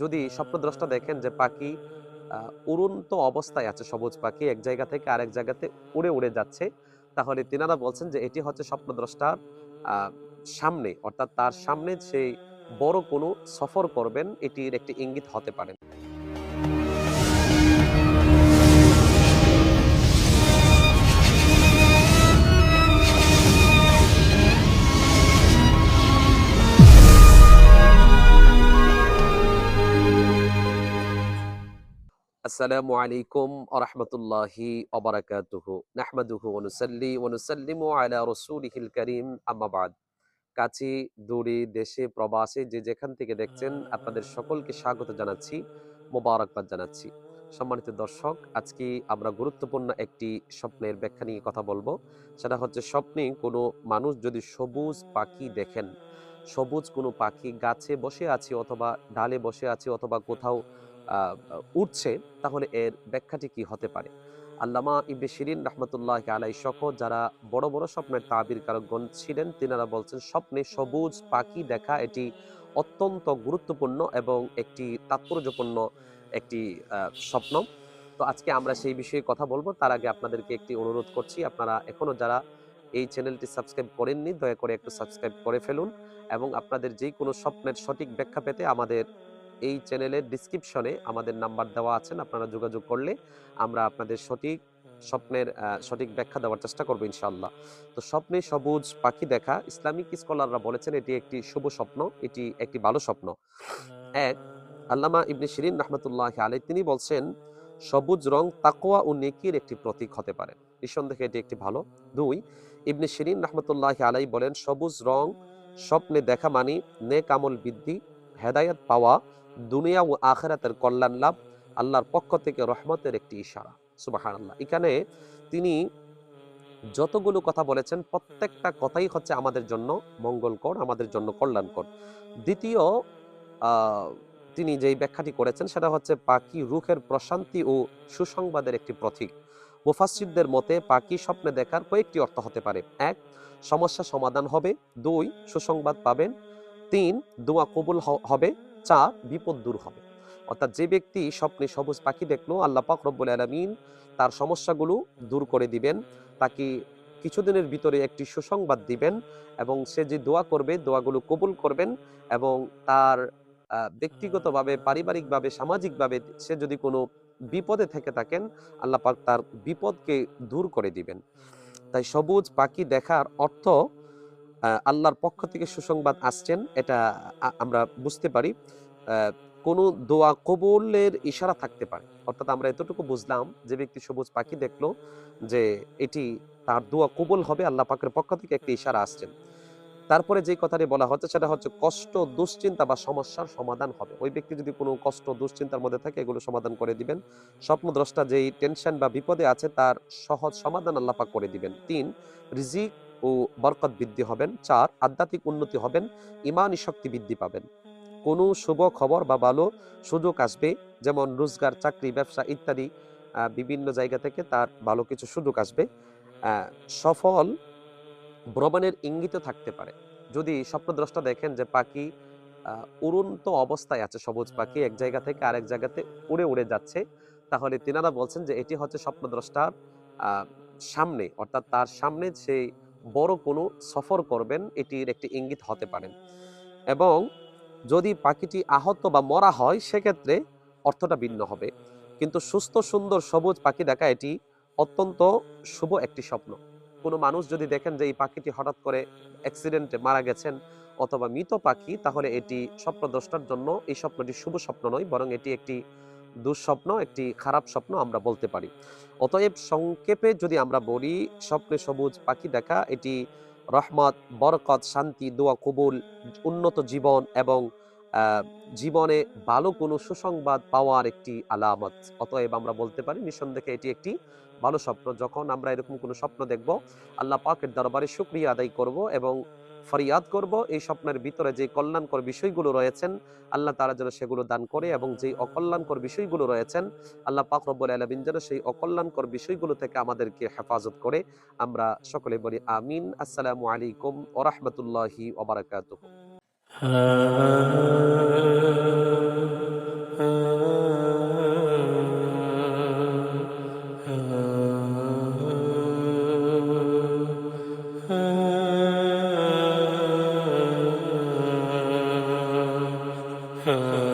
যদি স্বপ্নদ্রষ্টা দেখেন যে পাখি উড়ন্ত অবস্থায় আছে, সবুজ পাখি, এক জায়গা থেকে আরেক জায়গাতে উড়ে উড়ে যাচ্ছে, তাহলে তিনারা বলছেন যে এটি হচ্ছে স্বপ্নদ্রষ্টার সামনে, অর্থাৎ তার সামনে সেই বড় কোনো সফর করবেন, এটির একটি ইঙ্গিত হতে পারে। আসসালামু আলাইকুম আরহামতুল্লাহি অবরাকাতুহু নাহমাদুহু ওয়ানুসাল্লি ওয়ানুসাল্লিমু আলা রাসূলিহিল কারীম। আম্মা বাদ। কাছে, দূরে, দেশে, প্রবাসে যে যেখান থেকে দেখছেন, আপনাদের সকলকে স্বাগত জানাচ্ছি, মোবারকবাদ জানাচ্ছি। সম্মানিত দর্শক, আজকে আমরা গুরুত্বপূর্ণ একটি স্বপ্নের ব্যাখ্যা নিয়ে কথা বলব। সেটা হচ্ছে স্বপ্নে কোনো মানুষ যদি সবুজ পাখি দেখেন, সবুজ কোনো পাখি গাছে বসে আছে অথবা ডালে বসে আছে অথবা কোথাও উঠছে, তাহলে এর ব্যাখ্যাটি কি হতে পারে? আল্লামা ইবনে শিরিন রহমতুল্লাহ আলাই সহ যারা বড় বড় স্বপ্নের তাবির কারকগণ ছিলেন, তিনারা বলছেন, স্বপ্নে সবুজ পাখি দেখা এটি অত্যন্ত গুরুত্বপূর্ণ এবং একটি তাৎপর্যপূর্ণ একটি স্বপ্ন। তো আজকে আমরা সেই বিষয়ে কথা বলব। তার আগে আপনাদেরকে একটি অনুরোধ করছি, আপনারা এখনও যারা এই চ্যানেলটি সাবস্ক্রাইব করেননি, দয়া করে একটু সাবস্ক্রাইব করে ফেলুন এবং আপনাদের যে কোনো স্বপ্নের সঠিক ব্যাখ্যা পেতে আমাদের এই চ্যানেলের ডিসক্রিপশনে আমাদের নাম্বার দেওয়া আছেন আপনারা যোগাযোগ করলে আমরা আপনাদের সঠিক স্বপ্নের সঠিক ব্যাখ্যা দেওয়ার চেষ্টা করব ইনশাআল্লাহ। তো স্বপ্নে সবুজ পাখি দেখা ইসলামিক স্কলাররা বলেছেন এটি একটি শুভ স্বপ্ন এটি একটি ভালো স্বপ্ন। এক আল্লামা ইবনে শিরিন রহমতুল্লাহ আলাই তিনি বলছেন সবুজ রং তাকোয়া ও নেকির একটি প্রতীক হতে পারে। নিঃসন্দেহে এটি একটি ভালো। দুই ইবনে শিরিন রহমতুল্লাহ আলাই বলেন সবুজ রং স্বপ্নে দেখা মানি নেক আমল বৃদ্ধি হেদায়াত পাওয়া দুনিয়া ও আখেরাতের কল্যাণ লাভ, আল্লাহর পক্ষ থেকে রহমতের একটি ইশারা। সুবাহান আল্লাহ এখানে তিনি যতগুলো কথা বলেছেন, প্রত্যেকটা কথাই হচ্ছে আমাদের জন্য মঙ্গলকর, আমাদের জন্য কল্যাণকর। দ্বিতীয় তিনি যেই ব্যাখ্যাটি করেছেন, সেটা হচ্ছে পাখি রুখের প্রশান্তি ও সুসংবাদের একটি প্রতীক। মুফাসিরদের মতে, পাখি স্বপ্নে দেখার কয়েকটি অর্থ হতে পারে। এক, সমস্যা সমাধান হবে। দুই, সুসংবাদ পাবেন। তিন, দোয়া কবুল হবে, চার, বিপদ দূর হবে। অর্থাৎ যে ব্যক্তি স্বপ্নে সবুজ পাখি দেখল, আল্লাহ পাক রব্বুল আলমিন তার সমস্যাগুলো দূর করে দিবেন। তাকে কিছুদিনের ভিতরে একটি সুসংবাদ দিবেন এবং সে যে দোয়া করবে, দোয়াগুলো কবুল করবেন এবং তার ব্যক্তিগতভাবে, পারিবারিকভাবে, সামাজিকভাবে সে যদি কোনো বিপদে থেকে থাকেন, আল্লাহ পাক তার বিপদকে দূর করে দিবেন। তাই সবুজ পাখি দেখার অর্থ আল্লাহর পক্ষ থেকে সুসংবাদ আসছেন, এটা আমরা বুঝতে পারি। কোনো দোয়া কবুলের ইশারা থাকতে পারে। অর্থাৎ আমরা এতটুকু বুঝলাম যে ব্যক্তি সবুজ পাখি দেখল যে এটি তার দোয়া কবুল হবে, আল্লাহ পাকের পক্ষ থেকে একটি ইশারা আসছেন। তারপরে যে কথাটি বলা হচ্ছে সেটা হচ্ছে কষ্ট, দুশ্চিন্তা বা সমস্যার সমাধান হবে। ওই ব্যক্তি যদি কোনো কষ্ট, দুশ্চিন্তার মধ্যে থাকে, এগুলো সমাধান করে দিবেন। স্বপ্নদ্রষ্টা যেই টেনশন বা বিপদে আছে, তার সহজ সমাধান আল্লাহ পাক করে দিবেন। তিন, রিজিক ও বরকত বৃদ্ধি হবেন। চার, আধ্যাত্মিক উন্নতি হবেন। ইমানি শক্তি বৃদ্ধি পাবেন। কোনো শুভ খবর বা ভালো সুযোগ আসবে, যেমন রোজগার, চাকরি, ব্যবসা ইত্যাদি বিভিন্ন জায়গা থেকে তার ভালো কিছু সুযোগ আসবে। সফল ভ্রমণের ইঙ্গিত থাকতে পারে। যদি স্বপ্নদ্রষ্টা দেখেন যে পাখি উড়ন্ত অবস্থায় আছে, সবুজ পাখি এক জায়গা থেকে আরেক জায়গাতে উড়ে উড়ে যাচ্ছে, তাহলে তিনারা বলছেন যে এটি হচ্ছে স্বপ্নদ্রষ্টার সামনে, অর্থাৎ তার সামনে সেই বড় কোনো সফর করবেন, এটির একটি ইঙ্গিত হতে পারেন এবং যদি পাখিটি আহত বা মরা হয়, সেক্ষেত্রে অর্থটা ভিন্ন হবে। কিন্তু সুস্থ, সুন্দর, সবুজ পাখি দেখা, এটি অত্যন্ত শুভ একটি স্বপ্ন। কোনো মানুষ যদি দেখেন যে এই পাখিটি হঠাৎ করে অ্যাক্সিডেন্টে মারা গেছেন অথবা মৃত পাখি, তাহলে এটি স্বপ্নদ্রষ্টার জন্য এই স্বপ্নটি শুভ স্বপ্ন নয়, বরং এটি একটি দুঃস্বপ্ন, একটি খারাপ স্বপ্ন আমরা বলতে পারি। অতএব সংক্ষেপে যদি আমরা বলি, স্বপ্নে সবুজ পাখি দেখা, এটি রহমত, বরকত, শান্তি, দোয়া, কবুল, উন্নত জীবন এবং জীবনে ভালো কোনো সুসংবাদ পাওয়ার একটি আলামত। অতএব আমরা বলতে পারি, নিঃসন্দেহে এটি একটি ভালো স্বপ্ন। যখন আমরা এরকম কোনো স্বপ্ন দেখব, আল্লাহ পাকের দরবারে শুক্রিয়া আদায় করব এবং ফরিয়াদ করব, এই স্বপ্নের ভিতরে যে কল্যাণকর বিষয়গুলো রয়েছেন, আল্লাহ তারা যেন সেগুলো দান করে এবং যে অকল্যাণকর বিষয়গুলো রয়েছেন, আল্লাহ পাক রব্বুল আলমিন যেন সেই অকল্যাণকর বিষয়গুলো থেকে আমাদেরকে হেফাজত করে। আমরা সকলে বলি আমিন। আসসালামু আলাইকুম ওরহমতুল্লাহি Ah uh,